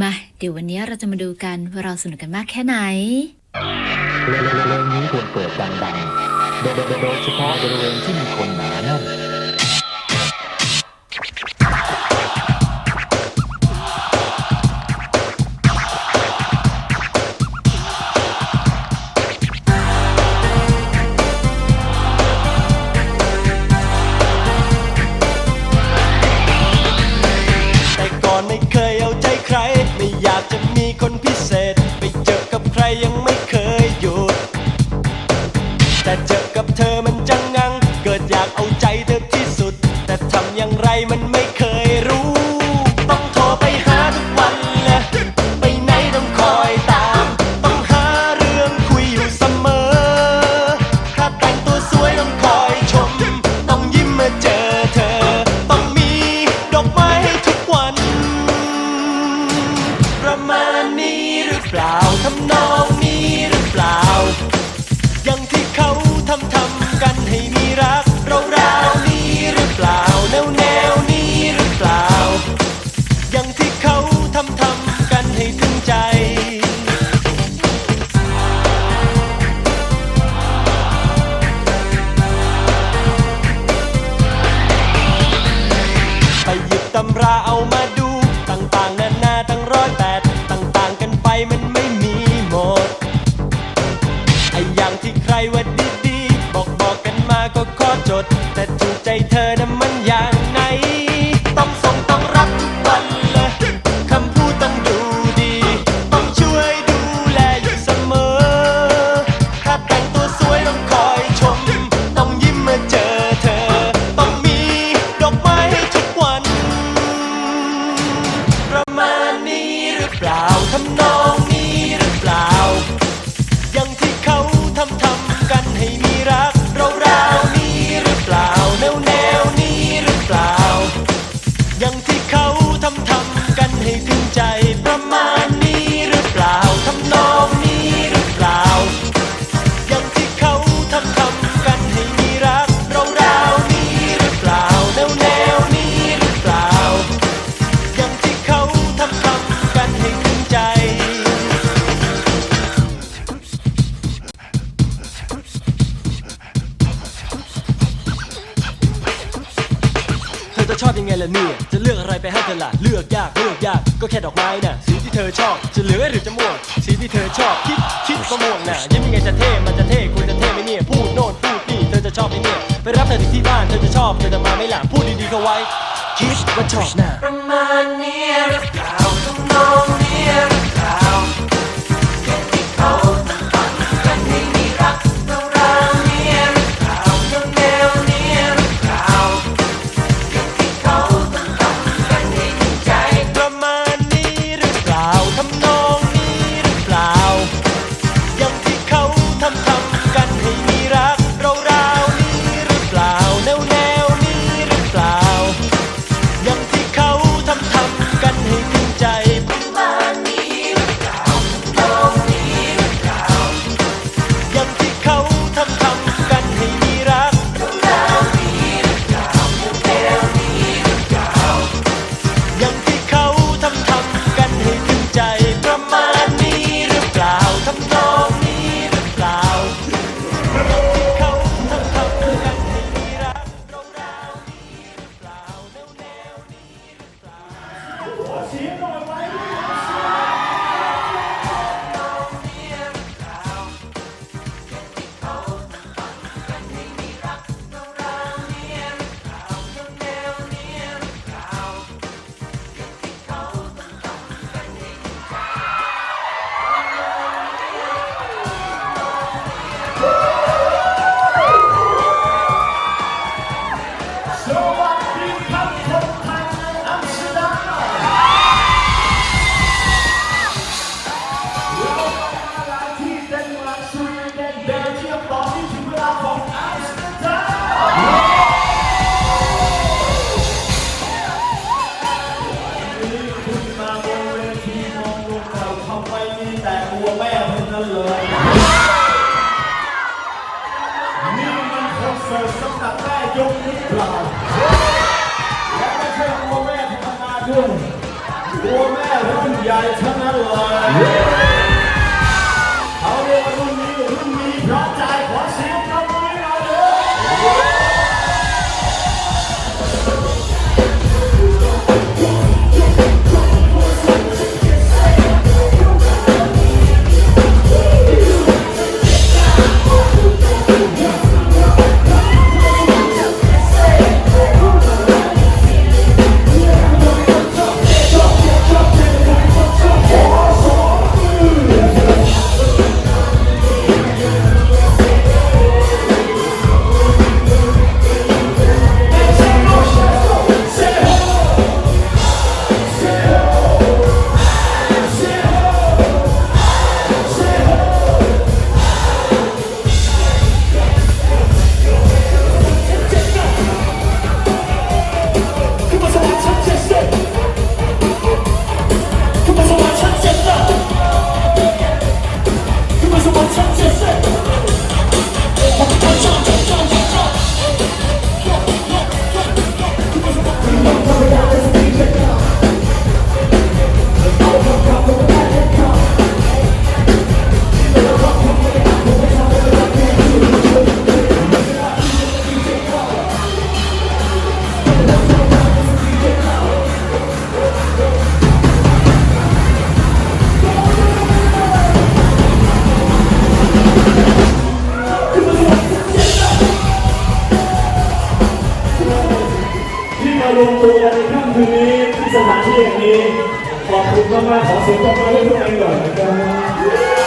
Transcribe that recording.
มา เดี๋ยววันนี้เราจะมาดูกันว่าเราสนุกกันมากแค่ไหน เรื่องนี้ควรเปิดดังๆ โดยเฉพาะบริเวณที่มีคนหนาแน่น จะชอบยังไงล่ะเนี่ย จะเลือกอะไรไปให้เธอล่ะเลือกยากเลือกยาก ก็แค่ดอกไม้น่ะ สีที่เธอชอบ จะเหลืองหรือจะม่วง สีที่เธอชอบคิดคิดก็ม่วงน่ะยิ้มยังไงจะเท่ มันจะเท่คุณจะเท่ไหมเนี่ย พูดโน่นพูดนี่ เธอจะชอบไหมเนี่ย ไปรับเธอถึงที่บ้าน เธอจะชอบ เธอจะมาไม่หล่ะพูดดีๆเข้าไว้ คิดว่าชอบน่ะประมาณนี้หรือเปล่าทำนองนี้หรือเปล่าแค่ที่เขา นเลยนี่มันคอนเสิร์ตสำหรับแม่ยกนิ้เปล่าและไม่ใช่ตัวแม่ธรรมดาด้วยตัวแม่รุ่นใหญ่ทั้งนั้นเลย ขอบคุณมากๆขอเสียงปรบมือให้ทุกคนหน่อยนะครับ